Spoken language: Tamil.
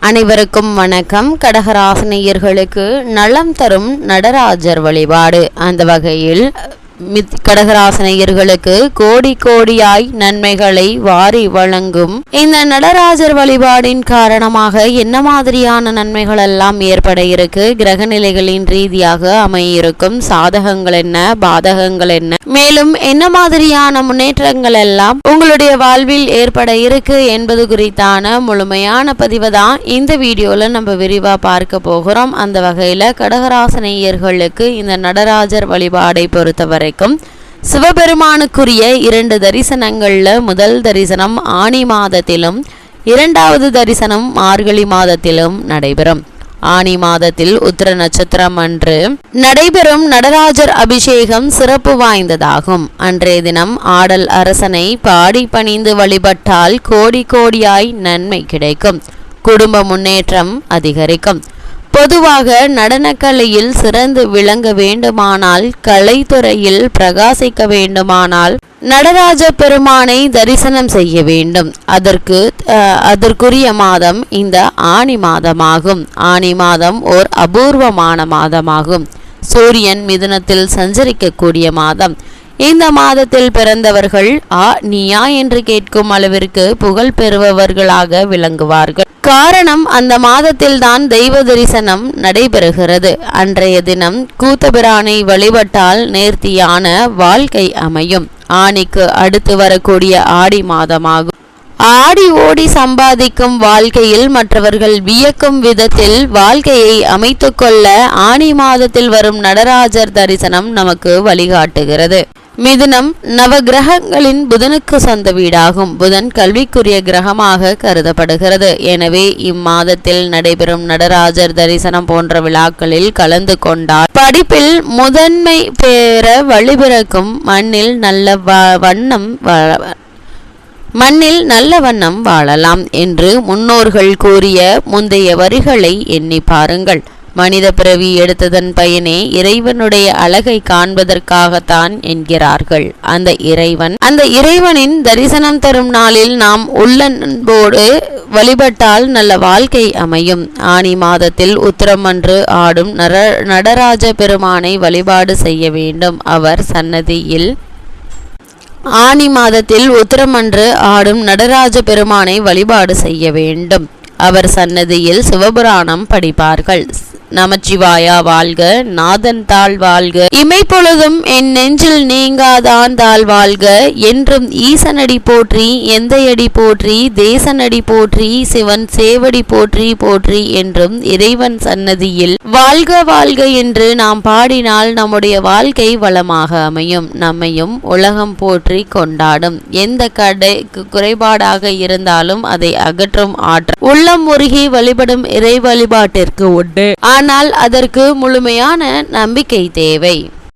அனைவருக்கும் வணக்கம். கடகராசினியர்களுக்கு நலம் தரும் நடராஜர் வழிபாடு. அந்த வகையில் மித் கடகராசனையர்களுக்கு கோடி கோடியாய் நன்மைகளை வாரி வழங்கும் இந்த நடராஜர் வழிபாடின் காரணமாக என்ன மாதிரியான நன்மைகள் எல்லாம் ஏற்பட இருக்கு? கிரக நிலைகளின் ரீதியாக அமையிருக்கும் சாதகங்கள் என்ன? பாதகங்கள் என்ன? மேலும் என்ன மாதிரியான முன்னேற்றங்கள் எல்லாம் உங்களுடைய வாழ்வில் ஏற்பட இருக்கு என்பது குறித்தான முழுமையான பதிவு தான் இந்த வீடியோல நம்ம விரிவா பார்க்க போகிறோம். அந்த வகையில கடகராசனையர்களுக்கு இந்த நடராஜர் வழிபாடை பொறுத்தவரை வரைக்கும் சிவபெருமானுக்குரிய இரண்டு தரிசனங்களில் முதல் தரிசனம் ஆணி மாதத்திலும் இரண்டாவது தரிசனம் மார்கழி மாதத்திலும் நடைபெறும். ஆணி மாதத்தில் உத்திர நட்சத்திரம் அன்று நடைபெறும் நடராஜர் அபிஷேகம் சிறப்பு வாய்ந்ததாகும். அன்றைய தினம் ஆடல் அரசனை பாடி பணிந்து வழிபட்டால் கோடி கோடியாய் நன்மை கிடைக்கும். குடும்ப முன்னேற்றம் அதிகரிக்கும். பொதுவாக நடனக்கலையில் சிறந்து விளங்க வேண்டுமானால் கலைத்துறையில் பிரகாசிக்க வேண்டுமானால் நடராஜ பெருமானை தரிசனம் செய்ய வேண்டும். அதற்கு அதற்குரிய மாதம் இந்த ஆணி மாதமாகும். ஆணி மாதம் ஓர் அபூர்வமான மாதமாகும். சூரியன் மிதுனத்தில் சஞ்சரிக்கக்கூடிய மாதம். இந்த மாதத்தில் பிறந்தவர்கள் ஆ நீயா? என்று கேட்கும் அளவிற்கு புகழ் பெறுபவர்களாக விளங்குவார்கள். காரணம் அந்த மாதத்தில் தான் தெய்வ தரிசனம் நடைபெறுகிறது. அன்றைய தினம் கூத்தபிரானை வழிபட்டால் நேர்த்தியான வாழ்க்கை அமையும். ஆணிக்கு அடுத்து வரக்கூடிய ஆடி மாதமாகும். ஆடி ஓடி சம்பாதிக்கும் வாழ்க்கையில் மற்றவர்கள் வியக்கும் விதத்தில் வாழ்க்கையை அமைத்துக்கொள்ள ஆணி மாதத்தில் வரும் நடராஜர் தரிசனம் நமக்கு வழிகாட்டுகிறது. மிதுனம் நவ கிரகங்களின் புதனுக்கு சொந்த வீடாகும். புதன் கல்விக்குரிய கிரகமாக கருதப்படுகிறது. எனவே இம்மாதத்தில் நடைபெறும் நடராஜர் தரிசனம் போன்ற விழாக்களில் கலந்து கொண்டால் படிப்பில் முதன்மை பெற வழிபிறக்கும் மண்ணில் நல்ல வண்ணம் மண்ணில் நல்ல வண்ணம் வாழலாம் என்று முன்னோர்கள் கூறிய முந்தைய வரிகளை எண்ணி பாருங்கள். மனித பிறவி எடுத்ததன் பயனே இறைவனுடைய அழகை காண்பதற்காகத்தான் என்கிறார்கள். அந்த இறைவன் அந்த இறைவனின் தரிசனம் தரும் நாளில் நாம் உள்ளன்போடு வழிபட்டால் நல்ல வாழ்க்கை அமையும். ஆனி மாதத்தில் உத்தரம் அன்று ஆடும் நர நடராஜ பெருமானை வழிபாடு செய்ய வேண்டும். அவர் சன்னதியில் ஆனி மாதத்தில் உத்தரமன்று ஆடும் நடராஜ பெருமானை வழிபாடு செய்ய வேண்டும். அவர் சன்னதியில் சிவபுராணம் படிப்பார்கள். நமச்சிவாயா வாழ்க நாதன் தாழ் வாழ்க. இமைப்பொழுதும் என் நெஞ்சில் நீங்காதான் தாழ் வாழ்க. என்றும் ஈசனடி போற்றி எந்தையடி போற்றி தேசனடி போற்றி சிவன் சேவடி போற்றி போற்றி என்றும் இறைவன் சன்னதியில் வாழ்க வாழ்க என்று நாம் பாடினால் நம்முடைய வாழ்க்கை வளமாக அமையும். நம்மையும் உலகம் போற்றி கொண்டாடும். எந்த கடை குறைபாடாக இருந்தாலும் அதை அகற்றும் ஆற்றல். உள்ளம் முருகி வழிபடும் இறை வழிபாட்டிற்கு உண்டு. ஆனால் அதற்கு முழுமையான நம்பிக்கை தேவை.